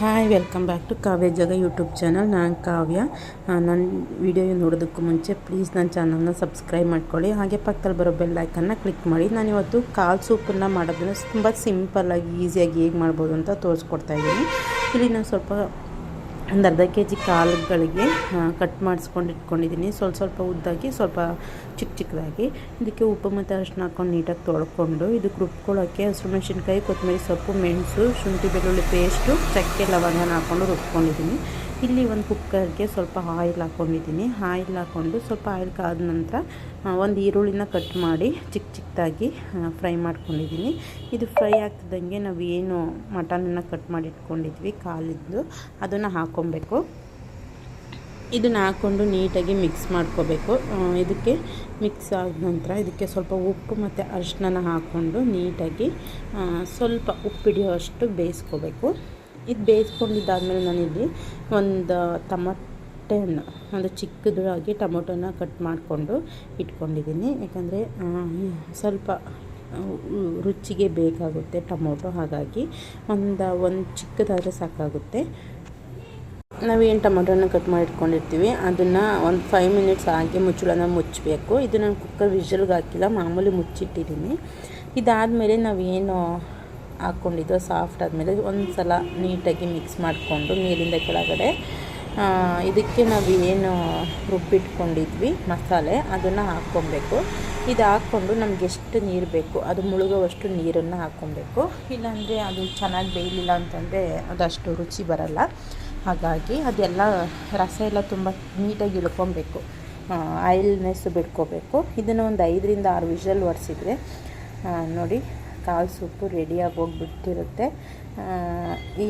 Hi welcome back to Kavya Jaga YouTube channel ನಾನು ಕಾವ್ಯ ನನ್ನ video ನೋಡೋದಕ್ಕೂ ಮುಂಚೆ ಪ್ಲೀಸ್ ನನ್ನ ಚಾನಲ್ನ ಸಬ್ಸ್ಕ್ರೈಬ್ ಮಾಡ್ಕೊಳ್ಳಿ. ಹಾಗೆ ಪಕ್ಕದಲ್ಲಿ ಬರೋ ಬೆಲ್ ಐಕನ್ನ ಕ್ಲಿಕ್ ಮಾಡಿ. ನಾನು ಇವತ್ತು ಕಾಲು ಸೂಪನ್ನು ಮಾಡೋದನ್ನು ತುಂಬ ಸಿಂಪಲ್ಲಾಗಿ ಈಸಿಯಾಗಿ ಹೇಗೆ ಮಾಡ್ಬೋದು ಅಂತ ತೋರಿಸ್ಕೊಡ್ತಾ ಇದ್ದೀನಿ. ಇಲ್ಲಿ ನಾನು ಸ್ವಲ್ಪ ಒಂದು ಅರ್ಧ ಕೆ ಜಿ ಕಾಳುಗಳಿಗೆ ಕಟ್ ಮಾಡಿಸ್ಕೊಂಡು ಇಟ್ಕೊಂಡಿದ್ದೀನಿ. ಸ್ವಲ್ಪ ಸ್ವಲ್ಪ ಉದ್ದಾಗಿ, ಸ್ವಲ್ಪ ಚಿಕ್ಕ ಚಿಕ್ಕದಾಗಿ. ಇದಕ್ಕೆ ಉಪ್ಪು ಮತ್ತು ಅರಿಶಿನ ಹಾಕ್ಕೊಂಡು ನೀಟಾಗಿ ತೊಳ್ಕೊಂಡು ಇದಕ್ಕೆ ರುಬ್ಕೊಳ್ಳೋಕ್ಕೆ ಹಸಿರು ಮೆಣಸಿನ್ಕಾಯಿ, ಕೊತ್ತಂಬರಿ ಸೊಪ್ಪು, ಮೆಣಸು, ಶುಂಠಿ, ಬೆಳ್ಳುಳ್ಳಿ ಪೇಸ್ಟು ಚಕ್ಕೆ, ಲವಂಗನ ಹಾಕ್ಕೊಂಡು ರುಬ್ಕೊಂಡಿದ್ದೀನಿ. ಇಲ್ಲಿ ಒಂದು ಕುಕ್ಕರ್ಗೆ ಸ್ವಲ್ಪ ಆಯಿಲ್ ಹಾಕ್ಕೊಂಡಿದ್ದೀನಿ. ಆಯಿಲ್ ಹಾಕ್ಕೊಂಡು ಸ್ವಲ್ಪ ಆಯಿಲ್ ಕಾದ ನಂತರ ಒಂದು ಈರುಳ್ಳಿನ ಕಟ್ ಮಾಡಿ ಚಿಕ್ಕ ಚಿಕ್ಕದಾಗಿ ಫ್ರೈ ಮಾಡ್ಕೊಂಡಿದ್ದೀನಿ. ಇದು ಫ್ರೈ ಆಗ್ತಿದ್ದಂಗೆ ನಾವು ಏನು ಮಟನನ್ನು ಕಟ್ ಮಾಡಿ ಇಟ್ಕೊಂಡಿದ್ವಿ, ಕಾಲಿದ್ದು. ಅದನ್ನು ಹಾಕ್ಕೊಬೇಕು. ಇದನ್ನು ಹಾಕ್ಕೊಂಡು ನೀಟಾಗಿ ಮಿಕ್ಸ್ ಮಾಡ್ಕೋಬೇಕು. ಇದಕ್ಕೆ ಮಿಕ್ಸ್ ಆದ ನಂತರ ಇದಕ್ಕೆ ಸ್ವಲ್ಪ ಉಪ್ಪು ಮತ್ತು ಅರಿಶಿನ ಹಾಕ್ಕೊಂಡು ನೀಟಾಗಿ ಸ್ವಲ್ಪ ಉಪ್ಪಿಡಿಯೋ ಅಷ್ಟು ಬೇಯಿಸ್ಕೋಬೇಕು. ಇದು ಬೇಯಿಸ್ಕೊಂಡಿದ್ದಾದಮೇಲೆ ನಾನಿಲ್ಲಿ ಒಂದು ಟಮಟೆ ಹಣ್ಣು ಒಂದು ಚಿಕ್ಕದಾಗಿ ಟೊಮೊಟೊನ ಕಟ್ ಮಾಡಿಕೊಂಡು ಇಟ್ಕೊಂಡಿದ್ದೀನಿ. ಯಾಕಂದರೆ ಸ್ವಲ್ಪ ರುಚಿಗೆ ಬೇಕಾಗುತ್ತೆ ಟೊಮೊಟೊ. ಹಾಗಾಗಿ ಒಂದು ಒಂದು ಚಿಕ್ಕದಾದರೆ ಸಾಕಾಗುತ್ತೆ. ನಾವೇನು ಟೊಮೊಟೊನ ಕಟ್ ಮಾಡಿ ಇಟ್ಕೊಂಡಿರ್ತೀವಿ ಅದನ್ನು ಒಂದು ಫೈವ್ ಮಿನಿಟ್ಸ್ ಹಾಗೆ ಮುಚ್ಚಳನ ಮುಚ್ಚಬೇಕು. ಇದು ನಾನು ಕುಕ್ಕರ್ ವಿಷಲ್ಗೆ ಹಾಕಿಲ್ಲ, ಮಾಮೂಲಿ ಮುಚ್ಚಿಟ್ಟಿದ್ದೀನಿ ಇದಾದಮೇಲೆ ನಾವೇನು ಹಾಕ್ಕೊಂಡಿದ್ದು ಸಾಫ್ಟ್ ಆದಮೇಲೆ ಒಂದು ಸಲ ನೀಟಾಗಿ ಮಿಕ್ಸ್ ಮಾಡಿಕೊಂಡು ಮೇಲಿಂದ ಕೆಳಗಡೆ. ಇದಕ್ಕೆ ನಾವು ಏನು ರುಬ್ಬಿಟ್ಕೊಂಡಿದ್ವಿ, ಮಸಾಲೆ ಅದನ್ನು ಹಾಕ್ಕೊಬೇಕು. ಇದು ಹಾಕ್ಕೊಂಡು ನಮ್ಗೆ ಎಷ್ಟು ನೀರು ಬೇಕು, ಅದು ಮುಳುಗುವಷ್ಟು ನೀರನ್ನು ಹಾಕ್ಕೊಬೇಕು. ಇಲ್ಲಾಂದರೆ ಅದು ಚೆನ್ನಾಗಿ ಬೇಯಲಿಲ್ಲ ಅಂತಂದರೆ ಅದಷ್ಟು ರುಚಿ ಬರಲ್ಲ. ಹಾಗಾಗಿ ಅದೆಲ್ಲ ರಸ ಎಲ್ಲ ತುಂಬ ನೀಟಾಗಿ ಇಳ್ಕೊಬೇಕು. ಆಯಿಲ್ನೆಸ್ ಬಿಟ್ಕೋಬೇಕು. ಇದನ್ನು ಒಂದು ಐದರಿಂದ ಆರು ವಿಷಲ್ ಒರೆಸಿದ್ರೆ ನೋಡಿ. ಕಾಲು ಸೊಪ್ಪು ರೆಡಿಯಾಗಿ ಹೋಗ್ಬಿಟ್ಟಿರುತ್ತೆ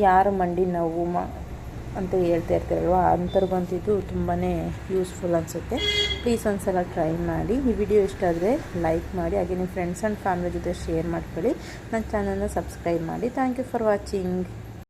ಯಾರು ಮಂಡಿ ನೋವು ಮ ಅಂತ ಹೇಳ್ತಾ ಇರ್ತಾರಲ್ವ ಅಂಥರ್ಗಂತಿದ್ದು ತುಂಬಾ ಯೂಸ್ಫುಲ್ ಅನಿಸುತ್ತೆ. ಪ್ಲೀಸ್ ಒಂದ್ಸಲ ಟ್ರೈ ಮಾಡಿ. ಈ ವಿಡಿಯೋ ಇಷ್ಟ ಆದರೆ ಲೈಕ್ ಮಾಡಿ, ಹಾಗೆ ನಿಮ್ಮ ಫ್ರೆಂಡ್ಸ್ ಆ್ಯಂಡ್ ಫ್ಯಾಮಿಲಿ ಜೊತೆ ಶೇರ್ ಮಾಡ್ಕೊಳ್ಳಿ. ನನ್ನ ಚಾನಲ್ನ ಸಬ್ಸ್ಕ್ರೈಬ್ ಮಾಡಿ. Thank you for watching